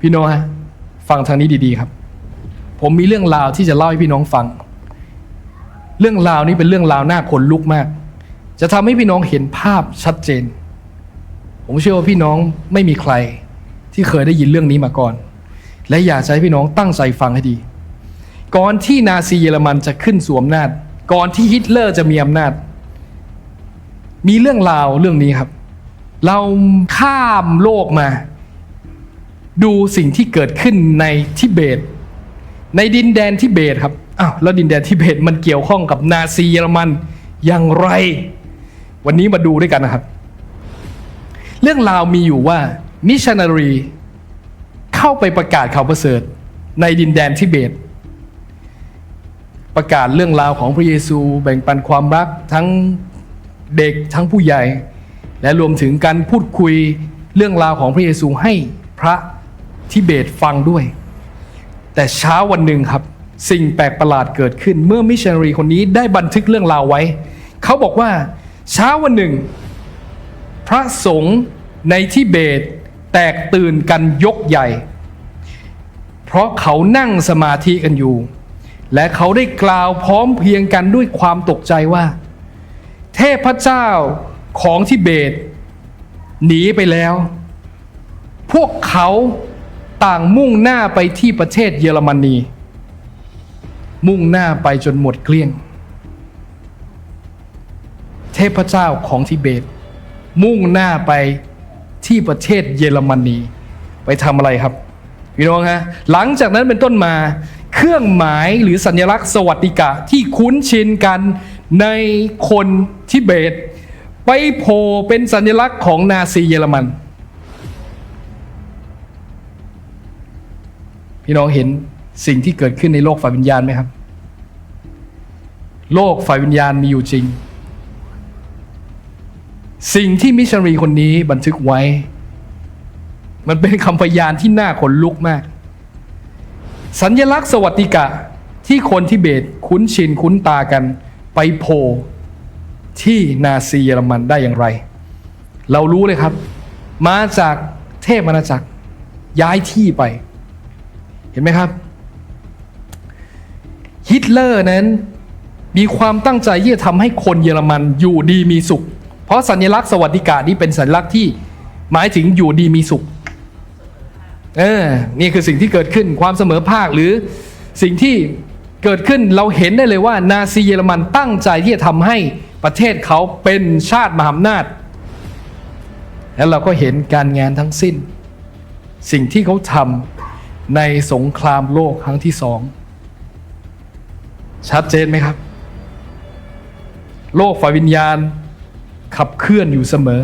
พี่น้องฮะฟังทางนี้ดีๆครับ ผมมีเรื่องราวที่จะเล่าให้พี่น้องฟัง เรื่องราวนี้เป็นเรื่องราวน่าขนลุกมาก จะทำให้พี่น้องเห็นภาพชัดเจน ผมเชื่อว่าพี่น้องไม่มีใครที่เคยได้ยินเรื่องนี้มาก่อน และอยากให้พี่น้องตั้งใจฟังให้ดี ก่อนที่นาซีเยอรมันจะขึ้นสู่อำนาจ ก่อนที่ฮิตเลอร์จะมีอำนาจ มีเรื่องราวเรื่องนี้ครับ เราข้ามโลกมา ดูสิ่งที่เกิดขึ้นในทิเบต ในดินแดนทิเบตครับอ้าวแล้วดินแดนทิเบตมันเกี่ยวข้องกับนาซีเยอรมันอย่างไร วันนี้มาดูด้วยกันนะครับ เรื่องราวมีอยู่ว่ามิชชันนารีเข้าไปประกาศข่าวประเสริฐในดินแดนทิเบต ประกาศเรื่องราวของพระเยซูแบ่งปันความรักทั้งเด็กทั้งผู้ใหญ่ และรวมถึงการพูดคุยเรื่องราวของพระเยซูให้พระ ทิเบตฟังด้วย แต่เช้าวันหนึ่งครับ สิ่งแปลกประหลาดเกิดขึ้น เมื่อมิชชันนารีคนนี้ได้บันทึกเรื่องราวไว้ เขาบอกว่าเช้าวันหนึ่ง พระสงฆ์ในทิเบตแตกตื่นกันยกใหญ่ เพราะเขานั่งสมาธิกันอยู่ และเขาได้กล่าวพร้อมเพียงกันด้วยความตกใจว่า เทพเจ้าของทิเบต หนีไปแล้ว พวกเขา ต่างมุ่งหน้าไปที่ประเทศเยอรมนี มุ่งหน้าไปจนหมดเกลี้ยง เทพเจ้าของทิเบต มุ่งหน้าไปที่ประเทศเยอรมนี ไปทำอะไรครับพี่น้องฮะหลังจากนั้นเป็นต้นมา เครื่องหมายหรือสัญลักษณ์สวัสดิกะที่คุ้นชินกันในคนทิเบต ไปโผล่เป็นสัญลักษณ์ของนาซีเยอรมัน พี่น้องเห็นสิ่งที่เกิดขึ้นในโลกฝ่ายวิญญาณไหมครับ โลกฝ่ายวิญญาณมีอยู่จริง สิ่งที่มิชชันนารีคนนี้บันทึกไว้ มันเป็นคำพยานที่น่าขนลุกมาก สัญญลักษณ์สวัสดิกะที่คนทิเบตคุ้นชินคุ้นตากันไปโผล่ที่นาซีเยอรมันได้อย่างไร เรารู้เลยครับ มาจากเทพอาณาจักรย้ายที่ไป ห็นไหมครับ ฮิตเลอร์นั้นมีความตั้งใจที่จะทำให้คนเยอรมันอยู่ดีมีสุข เพราะสัญลักษณ์สวัสดิการนี้เป็นสัญลักษณ์ที่หมายถึงอยู่ดีมีสุข เออ นี่คือสิ่งที่เกิดขึ้นความเสมอภาคหรือสิ่งที่เกิดขึ้นเราเห็นได้เลยว่า นาซีเยอรมันตั้งใจที่จะทำให้ประเทศเขาเป็นชาติมหาอำนาจ แล้วเราก็เห็นการงานทั้งสิ้น สิ่งที่เขาทำ ในสงครามโลกครั้งที่สอง ชัดเจนไหมครับ โลกฝ่ายวิญญาณขับเคลื่อนอยู่เสมอ